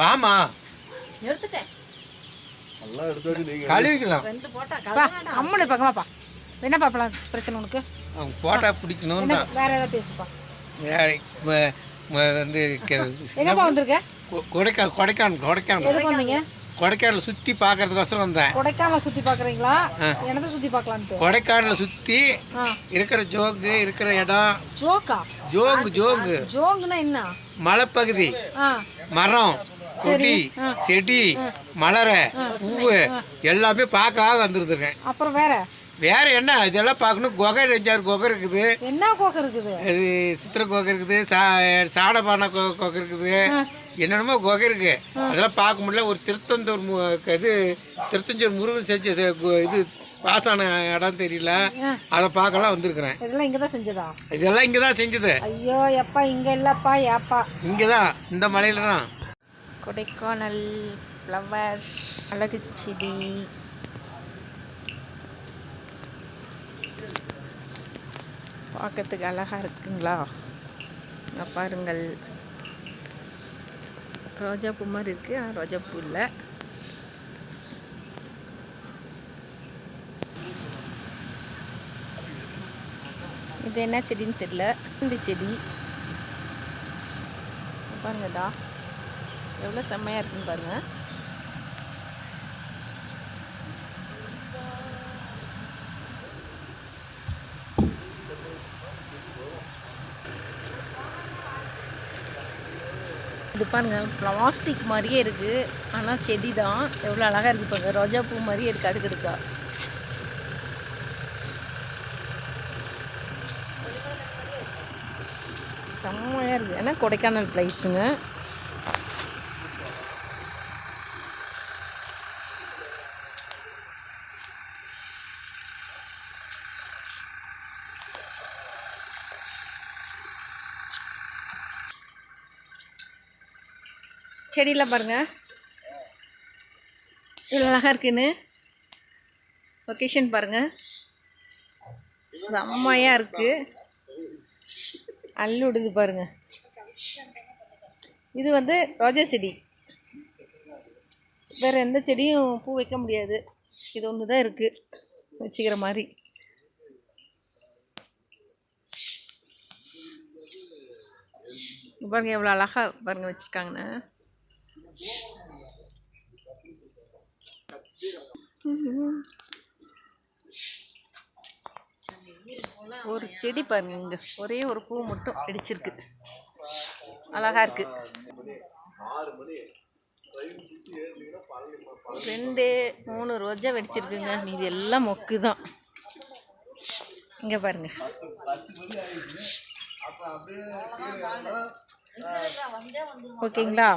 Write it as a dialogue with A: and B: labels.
A: வாமா.
B: எடுத்துட்டேன்.
C: நல்லா எடுத்தாச்சு நீங்க.
A: கழுவிக்கலாம்.
B: ரெண்டு போட்டா
D: பா கம்முனு பக்கமாப்பா என்ன பாப்பலாம் பிரச்சனை உனக்கு?
A: அவங்க போட்டா பிடிக்கணும்
D: வேற ஏதாவது பேசுப்பா.
A: வேற வந்து
D: எங்கப்பா வந்திருக்க?
A: கொடைக்கானல் கொடைக்கானல் கொடைக்கானல்.
D: எதுக்கு வந்தீங்க?
A: கொடைக்கானல் சுற்றி பார்க்கறதுக்கோசரம் வந்தேன்.
D: கொடைக்கானல சுத்தி பாக்குறீங்களா என்னத்த சுத்தி பார்க்கலான்ட்டு?
A: கொடைக்கானலை சுற்றி இருக்கிற ஜோங்கு இருக்கிற இடம்.
D: ஜோக்கா?
A: ஜோங்கு ஜோங்கு.
D: ஜோங்குனா என்ன?
A: மலைப்பகுதி. மரம். கொடி செடி மலரை பூவு எல்லாமே பார்க்க வந்துருந்துருக்கேன்
D: அப்புறம் வேற?
A: வேற என்ன? இதெல்லாம் பார்க்கணும். குகை ரெஞ்சாறு குகை இருக்குது.
D: என்ன கோக்கு இருக்குது?
A: இது சித்திர குகை இருக்குது. சா சாடபானை குகை இருக்குது. என்னென்னமோ குகை இருக்கு. அதெல்லாம் பார்க்க முடியல. ஒரு திருத்தந்தூர் இது திருத்தஞ்சூர் முருகன் செஞ்ச இது பாசான இடம் தெரியல. அதை பார்க்கலாம் வந்திருக்கிறேன்.
D: இதெல்லாம் இங்க தான் செஞ்சதா?
A: இதெல்லாம் இங்கே தான் செஞ்சது.
D: ஐயோ எப்பா இங்க இல்லப்பா ஏப்பா.
A: இங்கே தான் இந்த மலையில தான்.
D: கொடைக்கானல் ஃப்ளவர்ஸ் அழகு செடி. பார்க்கறதுக்கு அழகாக இருக்குங்களா? இங்கே பாருங்கள். ரோஜா பூ மாதிரி இருக்குது ஆனால் ரோஜா பூ இல்லை. இது என்ன செடின்னு தெரியல. இந்த செடி. பாருங்கதா எவ்வளோ செம்மையாக இருக்குன்னு பாருங்கள் இது பாருங்க பிளாஸ்டிக் மாதிரியே இருக்குது ஆனால் செடி தான் எவ்வளோ அழகாக இருக்குது பாருங்க. ரோஜா பூ மாதிரியே இருக்குது அடுக்கடுக்கா. செம்மையாக இருக்குது ஏன்னா கொடைக்கானல் ப்ளைஸுங்க செடியெலாம் பாருங்கள் இவ்வளோ அழகாக இருக்குன்னு. லொக்கேஷன் பாருங்கள் செம்மையாக இருக்குது அல்லுடுது பாருங்க. இது வந்து ரோஜா செடி. வேறு எந்த செடியும் பூ வைக்க முடியாது. இது ஒன்று தான் இருக்குது வச்சுக்கிற மாதிரி. பாருங்கள் பாருங்க எவ்வளோ அழகாக பாருங்க வச்சுருக்காங்கண்ணா. ஒரு செடி பாருங்க. ஒரே ஒரு பூ மட்டும் அடிச்சிருக்கு அழகா இருக்கு. ரெண்டு மூணு ரோஜா வெடிச்சிருக்குங்க. மீது எல்லாம் மொக்கு தான் இங்க பாருங்க. ஓகேங்களா?